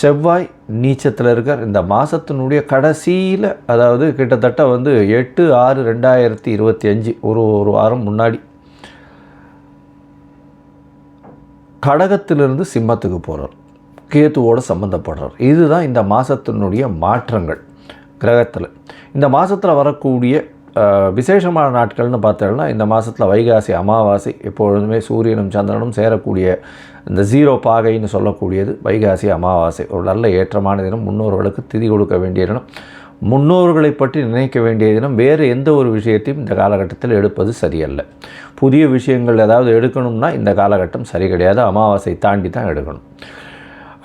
செவ்வாய் நீச்சத்தில் இருக்கார். இந்த மாதத்தினுடைய கடைசியில் அதாவது கிட்டத்தட்ட வந்து எட்டு ஆறு ரெண்டாயிரத்தி இருபத்தி அஞ்சு ஒரு ஒரு வாரம் முன்னாடி கடகத்திலிருந்து சிம்மத்துக்கு போகிறார் கேத்துவோடு சம்மந்தப்படுறார் இதுதான் இந்த மாதத்தினுடைய மாற்றங்கள் கிரகத்தில். இந்த மாதத்தில் வரக்கூடிய விசேஷமான நாட்கள்னு பார்த்தோம்னா இந்த மாதத்தில் வைகாசி அமாவாசை எப்பொழுதுமே சூரியனும் சந்திரனும் சேரக்கூடிய இந்த ஜீரோ பாகைன்னு சொல்லக்கூடியது வைகாசி அமாவாசை. ஒரு நல்ல ஏற்றமான தினம். முன்னோர்களுக்கு திதி கொடுக்க வேண்டிய தினம். முன்னோர்களை பற்றி நினைக்க வேண்டிய தினம். வேறு எந்த ஒரு விஷயத்தையும் இந்த காலகட்டத்தில் எடுப்பது சரியல்ல. புதிய விஷயங்கள் ஏதாவது எடுக்கணும்னா இந்த காலகட்டம் சரி கிடையாது. அமாவாசை தாண்டி தான் எடுக்கணும்.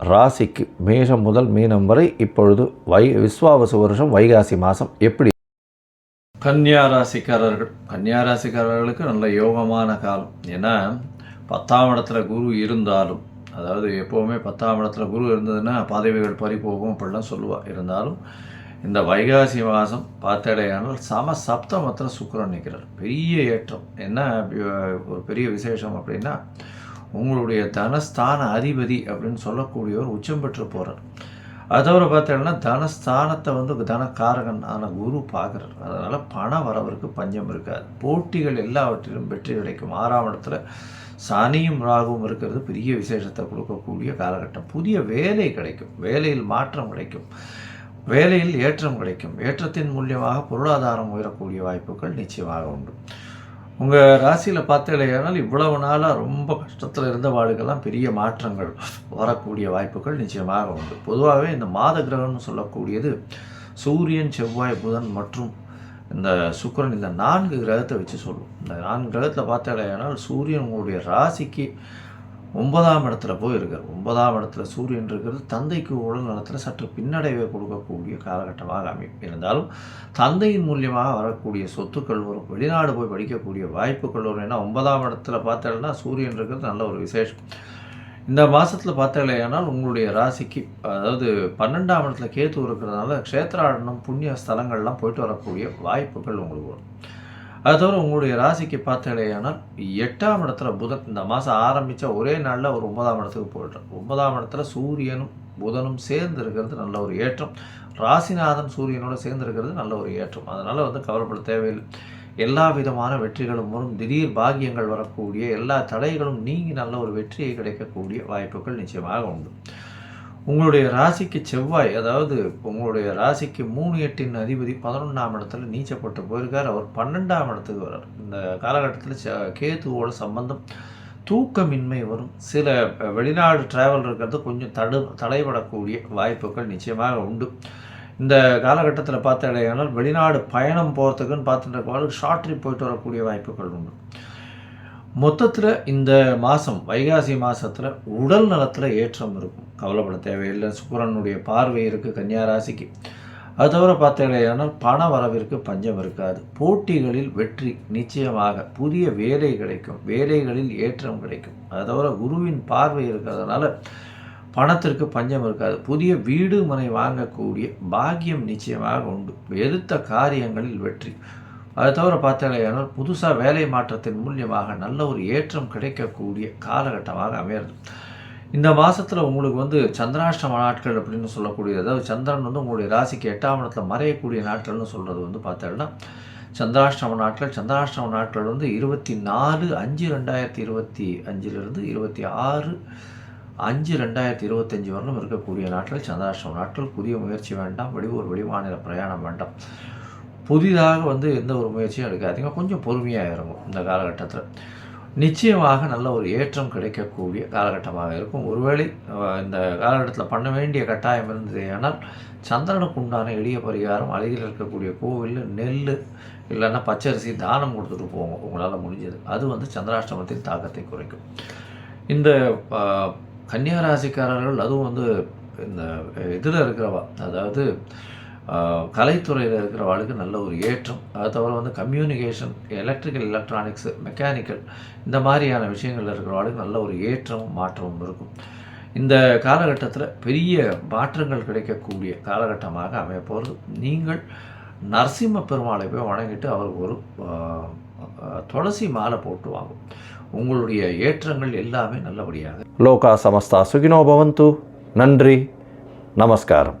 ராசிக்கு மேஷம் முதல் மீனம் வரை இப்பொழுது வை விஸ்வாவசு வருஷம் வைகாசி மாதம் எப்படி? கன்னியா ராசிக்காரர்கள். கன்னியா ராசிக்காரர்களுக்கு நல்ல யோகமான காலம். ஏன்னா பத்தாம் இடத்துல குரு இருந்தாலும் அதாவது எப்போவுமே பத்தாம் இடத்துல குரு இருந்ததுன்னா பதவிகள் பறி போகும் அப்படிலாம் சொல்லுவாள் இருந்தாலும் இந்த வைகாசி மாதம் பார்த்தடையானால் சம சப்தமத்தில் சுக்கிரன் நிற்கிறார் பெரிய ஏற்றம். என்ன ஒரு பெரிய விசேஷம் அப்படின்னா உங்களுடைய தனஸ்தான அதிபதி அப்படின்னு சொல்லக்கூடியவர் உச்சம் பெற்று போகிறார் அதோட பார்த்தீங்கன்னா தனஸ்தானத்தை வந்து தனக்காரகன் ஆன குரு பார்க்குறார். அதனால் பண வரவருக்கு பஞ்சம் இருக்காது. போட்டிகள் எல்லாவற்றிலும் வெற்றி கிடைக்கும். ஆறாம் இடத்துல சனியும் ராகுவும் இருக்கிறது. பெரிய விசேஷத்தை கொடுக்கக்கூடிய காலகட்டம். புதிய வேலை கிடைக்கும். வேலையில் மாற்றம் கிடைக்கும். வேலையில் ஏற்றம் கிடைக்கும். ஏற்றத்தின் மூலியமாக பொருளாதாரம் உயரக்கூடிய வாய்ப்புகள் நிச்சயமாக உண்டு. உங்கள் ராசியில் பார்த்தீங்கன்னா இவ்வளவு நாளாக ரொம்ப கஷ்டத்தில் இருந்த வாழ்க்கெல்லாம் பெரிய மாற்றங்கள் வரக்கூடிய வாய்ப்புகள் நிச்சயமாக உண்டு. பொதுவாகவே இந்த மாத கிரகம்னு சொல்லக்கூடியது சூரியன் செவ்வாய் புதன் மற்றும் இந்த சுக்கிரன் இந்த நான்கு கிரகத்தை வச்சு சொல்லுவோம் இந்த நான்கு கிரகத்தில் பார்த்தாலேயானால் சூரியன் உங்களுடைய ராசிக்கு ஒன்பதாம் இடத்துல போய் இருக்கார் ஒன்பதாம் இடத்துல சூரியன் இருக்கிறது தந்தைக்கு உடல் நலத்தில் சற்று பின்னடைவை கொடுக்கக்கூடிய காலகட்டமாக அமைப்பு இருந்தாலும் தந்தையின் மூலியமாக வரக்கூடிய சொத்துக்கள் ஒரு வெளிநாடு போய் படிக்கக்கூடிய வாய்ப்புகள் வரும் ஏன்னா ஒன்பதாம் இடத்துல பார்த்தேன்னா சூரியன் இருக்கிறது நல்ல ஒரு விசேஷம். இந்த மாதத்தில் பார்த்தீங்களேனால் உங்களுடைய ராசிக்கு அதாவது பன்னெண்டாம் இடத்துல கேத்து இருக்கிறதுனால க்ஷேத்ராடனம் புண்ணிய ஸ்தலங்கள்லாம் போயிட்டு வரக்கூடிய வாய்ப்புகள் உங்களுக்கு வரும். அது தவிர உங்களுடைய ராசிக்கு பார்த்தீங்களேனால் எட்டாம் இடத்துல புதன் இந்த மாதம் ஆரம்பித்த ஒரே நாளில் ஒரு ஒன்பதாம் இடத்துக்கு போய்ட்றோம் ஒன்பதாம் இடத்துல சூரியனும் புதனும் சேர்ந்து இருக்கிறது நல்ல ஒரு ஏற்றம். ராசிநாதன் சூரியனோட சேர்ந்து இருக்கிறது நல்ல ஒரு ஏற்றம். அதனால் வந்து கவலைப்பட தேவையில்லை. எல்லா விதமான வெற்றிகளும் வரும். திடீர் பாக்கியங்கள் வரக்கூடிய எல்லா தடைகளும் நீங்கி நல்ல ஒரு வெற்றியை கிடைக்கக்கூடிய வாய்ப்புகள் நிச்சயமாக உண்டு. உங்களுடைய ராசிக்கு செவ்வாய் அதாவது உங்களுடைய ராசிக்கு மூணு எட்டின் அதிபதி பதினொன்றாம் இடத்துல நீச்சப்பட்டு போயிருக்கார். அவர் பன்னெண்டாம் இடத்துக்கு வர்றார். இந்த காலகட்டத்தில் கேதுவோட சம்பந்தம் தூக்கமின்மை வரும். சில வெளிநாடு டிராவல் இருக்கிறது கொஞ்சம் தடு தடைபடக்கூடிய வாய்ப்புகள் நிச்சயமாக உண்டு. இந்த காலகட்டத்தில் பார்த்தடையானால் வெளிநாடு பயணம் போகிறதுக்குன்னு பார்த்துட்டு இருக்கவங்களுக்கு ஷார்ட் ட்ரிப் போயிட்டு வரக்கூடிய வாய்ப்புகள் உண்டு. மொத்தத்தில் இந்த மாதம் வைகாசி மாதத்தில் உடல் நலத்தில் ஏற்றம் இருக்கும். கவலைப்பட தேவையில்லை. சுக்கிரனுடைய பார்வை இருக்குது கன்னியா ராசிக்கு. அது தவிர பார்த்தீங்கன்னா பண வரவிற்கு பஞ்சம் இருக்காது. போட்டிகளில் வெற்றி நிச்சயமாக புதிய வேலை கிடைக்கும். வேலைகளில் ஏற்றம் கிடைக்கும். அது தவிர குருவின் பார்வை இருக்கிறதுனால பணத்திற்கு பஞ்சம் இருக்காது. புதிய வீடு மனை வாங்கக்கூடிய பாக்கியம் நிச்சயமாக உண்டு. எடுத்த காரியங்களில் வெற்றி. அது தவிர பார்த்தாலேயானால் புதுசாக வேலை மாற்றத்தின் மூலியமாக நல்ல ஒரு ஏற்றம் கிடைக்கக்கூடிய காலகட்டமாக அமையிறது. இந்த மாதத்தில் உங்களுக்கு வந்து சந்திராஷ்டம நாட்கள் அப்படின்னு சொல்லக்கூடியது அதாவது சந்திரன் வந்து உங்களுடைய ராசிக்கு எட்டாம் இடத்துல மறையக்கூடிய நாட்கள்னு சொல்கிறது வந்து பார்த்தீங்கன்னா சந்திராஷ்டம நாட்கள் சந்திராஷ்டம நாட்கள் வந்து இருபத்தி நாலு அஞ்சு ரெண்டாயிரத்தி இருபத்தி அஞ்சிலிருந்து இருபத்தி ஆறு அஞ்சு ரெண்டாயிரத்தி இருபத்தஞ்சி வரலும் இருக்கக்கூடிய நாட்கள் சந்திராஷ்டம நாட்கள். புதிய முயற்சி வேண்டாம் வெளியூர் வெளிமாநில பிரயாணம் வேண்டாம். புதிதாக வந்து எந்த ஒரு முயற்சியும் எடுக்காதீங்க. கொஞ்சம் பொறுமையாக இறங்கும் இந்த காலகட்டத்தில். நிச்சயமாக நல்ல ஒரு ஏற்றம் கிடைக்கக்கூடிய காலகட்டமாக இருக்கும். ஒருவேளை இந்த காலகட்டத்தில் பண்ண வேண்டிய கட்டாயம் இருந்தது ஆனால் சந்திரனுக்கு உண்டான எளிய பரிகாரம் அருகில் இருக்கக்கூடிய கோவிலில் நெல் இல்லைன்னா பச்சரிசி தானம் கொடுத்துட்டு போவோம் உங்களால் முடிஞ்சது. அது வந்து சந்திராஷ்டமத்தின் தாக்கத்தை குறைக்கும். இந்த கன்னியாராசிக்காரர்கள் ராசிக்காரர்கள் அதுவும் வந்து இந்த இதில் இருக்கிறவா அதாவது கலைத்துறையில் இருக்கிறவாளுக்கு நல்ல ஒரு ஏற்றம். அது தவிர வந்து கம்யூனிகேஷன் எலக்ட்ரிக்கல் எலக்ட்ரானிக்ஸ் மெக்கானிக்கல் இந்த மாதிரியான விஷயங்களில் இருக்கிறவளுக்கு நல்ல ஒரு ஏற்றமும் மாற்றமும் இருக்கும். இந்த காலகட்டத்தில் பெரிய மாற்றங்கள் கிடைக்கக்கூடிய காலகட்டமாக அமையப்போகிறது நீங்கள் நரசிம்ம பெருமாளை போய் வணங்கிட்டு அவருக்கு ஒரு துளசி மாலை போட்டு வாங்கும். உங்களுடைய ஏற்றங்கள் எல்லாமே நல்லபடியாக லோகா சமஸ்தா சுகினோ பவந்து. நன்றி. நமஸ்காரம்.